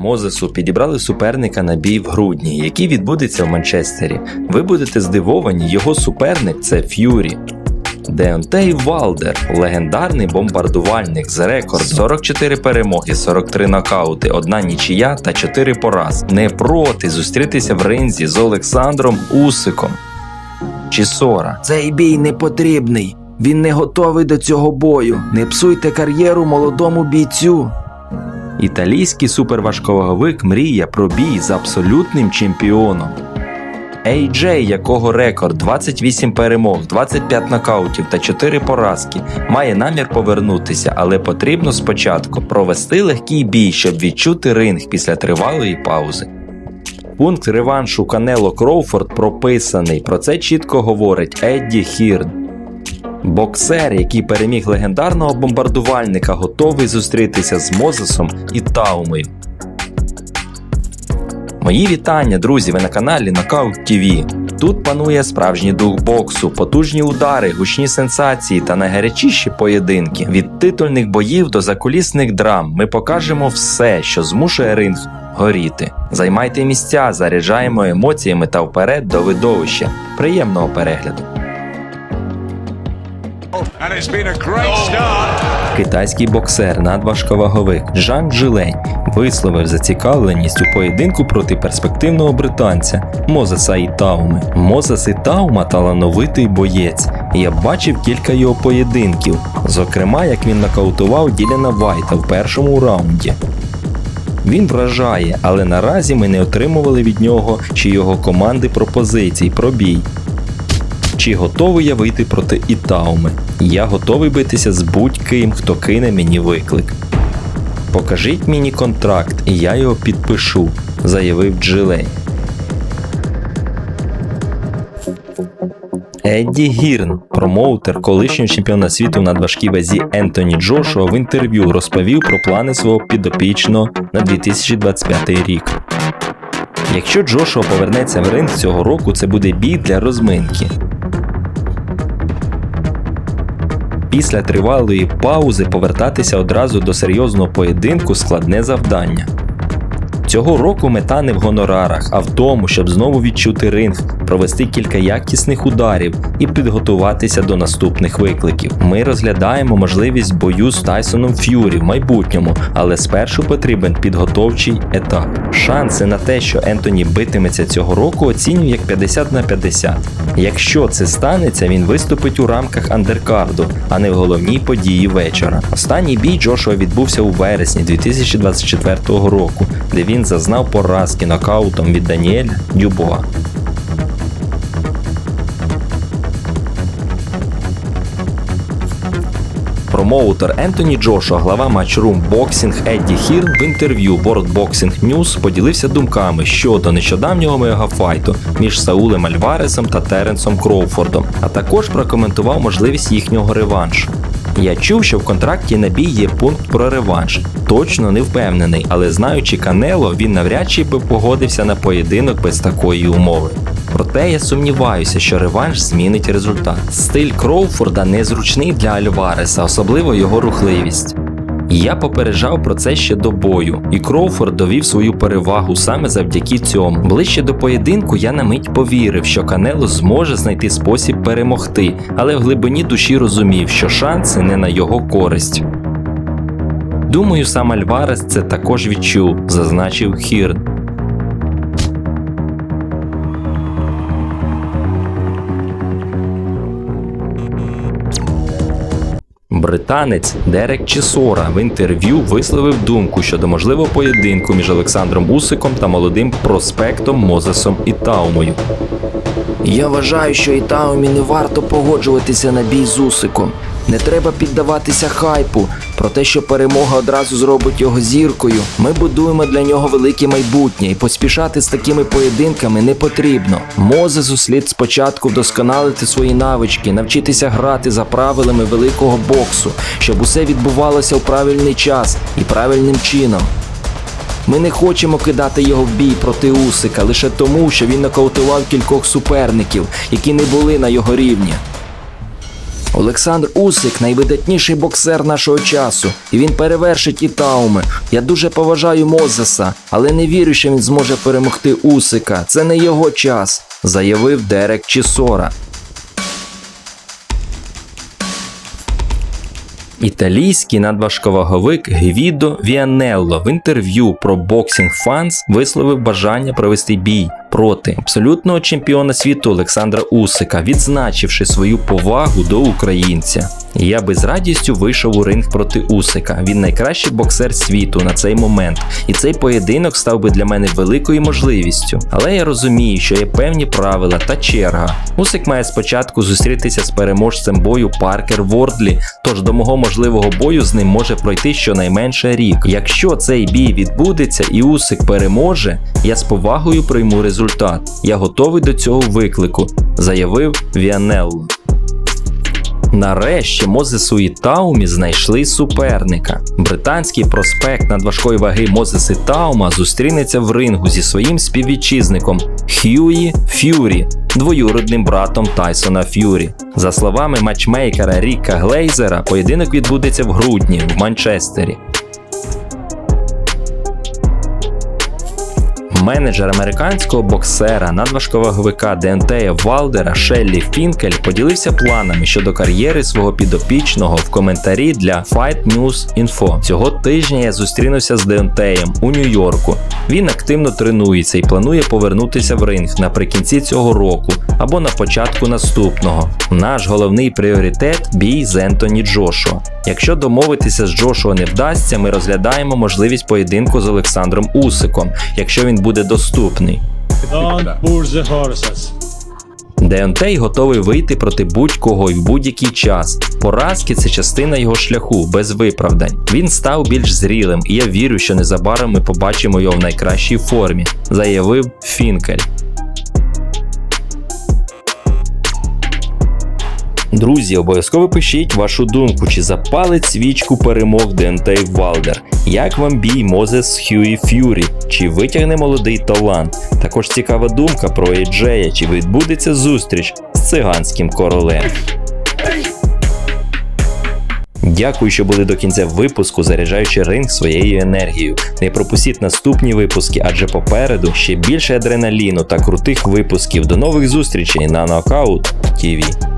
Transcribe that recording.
Мозесу підібрали суперника на бій в грудні, який відбудеться в Манчестері. Ви будете здивовані, його суперник це Ф'юрі. Деонтей Валдер, легендарний бомбардувальник з рекорд 44 перемоги, 43 нокаути, одна нічия та 4 пораз. Не проти зустрітися в ринзі з Олександром Усиком. Чісора. Цей бій не потрібний. Він не готовий до цього бою. Не псуйте кар'єру молодому бійцю. Італійський суперважковаговик мріє про бій з абсолютним чемпіоном. AJ, якого рекорд 28 перемог, 25 нокаутів та 4 поразки, має намір повернутися, але потрібно спочатку провести легкий бій, щоб відчути ринг після тривалої паузи. Пункт реваншу Канело Кроуфорд прописаний. Про це чітко говорить Едді Хірн. Боксер, який переміг легендарного бомбардувальника, готовий зустрітися з Мозесом і Таумою. Мої вітання, друзі! Ви на каналі Knockout TV. Тут панує справжній дух боксу, потужні удари, гучні сенсації та найгарячіші поєдинки. Від титульних боїв до закулісних драм ми покажемо все, що змушує ринг горіти. Займайте місця, заряджаємо емоціями та вперед до видовища. Приємного перегляду! Китайський боксер надважковаговик Жан Джилень висловив зацікавленість у поєдинку проти перспективного британця Мозеса Ітауми. Мозес Ітаума талановитий боєць. Я бачив кілька його поєдинків, зокрема, як він нокаутував Діляна Вайта в першому раунді. Він вражає, але наразі ми не отримували від нього чи його команди пропозицій про бій. Чи готовий я вийти проти Ітауми? Я готовий битися з будь-ким, хто кине мені виклик. Покажіть мені контракт, і я його підпишу, заявив Джилей. Едді Гірн, промоутер колишнього чемпіона світу на важкій вазі Ентоні Джошуа в інтерв'ю розповів про плани свого підопічного на 2025 рік. Якщо Джошуа повернеться в ринг цього року, це буде бій для розминки. Після тривалої паузи повертатися одразу до серйозного поєдинку складне завдання. Цього року мета не в гонорарах, а в тому, щоб знову відчути ринг, провести кілька якісних ударів і підготуватися до наступних викликів. Ми розглядаємо можливість бою з Тайсоном Ф'юрі в майбутньому, але спершу потрібен підготовчий етап. Шанси на те, що Ентоні битиметься цього року, оцінюю як 50 на 50. Якщо це станеться, він виступить у рамках андеркарду, а не в головній події вечора. Останній бій Джошуа відбувся у вересні 2024 року, де він зазнав поразки нокаутом від Даніеля Дюбуа. Промоутер Ентоні Джошуа, глава матчрум Boxing Едді Хірн в інтерв'ю World Boxing News поділився думками щодо нещодавнього мегафайту між Саулем Альваресом та Теренсом Кроуфордом, а також прокоментував можливість їхнього реваншу. Я чув, що в контракті на бій є пункт про реванш. Точно не впевнений, але знаючи Канело, він навряд чи би погодився на поєдинок без такої умови. Проте я сумніваюся, що реванш змінить результат. Стиль Кроуфорда незручний для Альвареса, особливо його рухливість. Я попереджав про це ще до бою, і Кроуфорд довів свою перевагу саме завдяки цьому. Ближче до поєдинку я на мить повірив, що Канело зможе знайти спосіб перемогти, але в глибині душі розумів, що шанси не на його користь. Думаю, сам Альварес це також відчув, зазначив Хірн. Британець Дерек Чесора в інтерв'ю висловив думку щодо можливого поєдинку між Олександром Усиком та молодим проспектом Мозесом і Таумою. Я вважаю, що Ітаумі не варто погоджуватися на бій з Усиком. Не треба піддаватися хайпу про те, що перемога одразу зробить його зіркою. Ми будуємо для нього велике майбутнє, і поспішати з такими поєдинками не потрібно. Мозесу слід спочатку вдосконалити свої навички, навчитися грати за правилами великого боксу, щоб усе відбувалося в правильний час і правильним чином. Ми не хочемо кидати його в бій проти Усика лише тому, що він нокаутував кількох суперників, які не були на його рівні. Олександр Усик найвидатніший боксер нашого часу, і він перевершить Ітауми. Я дуже поважаю Мозеса, але не вірю, що він зможе перемогти Усика. Це не його час, заявив Дерек Чісора. Італійський надважковаговик Гвідо Віанелло в інтерв'ю про Boxing Fans висловив бажання провести бій проти абсолютного чемпіона світу Олександра Усика, відзначивши свою повагу до українця. Я би з радістю вийшов у ринг проти Усика. Він найкращий боксер світу на цей момент, і цей поєдинок став би для мене великою можливістю. Але я розумію, що є певні правила та черга. Усик має спочатку зустрітися з переможцем бою Паркер Вордлі, тож до мого можливого бою з ним може пройти щонайменше рік. Якщо цей бій відбудеться і Усик переможе, я з повагою прийму результат. Я готовий до цього виклику, заявив Віанелло. Нарешті Мозесу і Таумі знайшли суперника. Британський проспект надважкої ваги Мозес і Таума зустрінеться в рингу зі своїм співвітчизником Хьюї Ф'юрі, двоюродним братом Тайсона Ф'юрі. За словами матчмейкера Ріка Глейзера, поєдинок відбудеться в грудні в Манчестері. Менеджер американського боксера надважковаговика Деонтея Валдера Шеллі Фінкель поділився планами щодо кар'єри свого підопічного в коментарі для Fight News Info. Цього тижня я зустрінувся з Деонтеєм у Нью-Йорку. Він активно тренується і планує повернутися в ринг наприкінці цього року або на початку наступного. Наш головний пріоритет бій з Ентоні Джошуа. Якщо домовитися з Джошуа не вдасться, ми розглядаємо можливість поєдинку з Олександром Усиком, якщо він буде доступний. Don't push the horses. Деонтей готовий вийти проти будь-кого і в будь-який час. Поразки це частина його шляху, без виправдань. Він став більш зрілим, і я вірю, що незабаром ми побачимо його в найкращій формі, заявив Фінкель. Друзі, обов'язково пишіть вашу думку, чи запалить свічку перемог Дентей Валдер. Як вам бій Мозес Хьюі Ф'юрі? Чи витягне молодий талант? Також цікава думка про Ейджея, чи відбудеться зустріч з циганським королем. Дякую, що були до кінця випуску, заряджаючи ринг своєю енергією. Не пропустіть наступні випуски, адже попереду ще більше адреналіну та крутих випусків. До нових зустрічей на Knockout TV.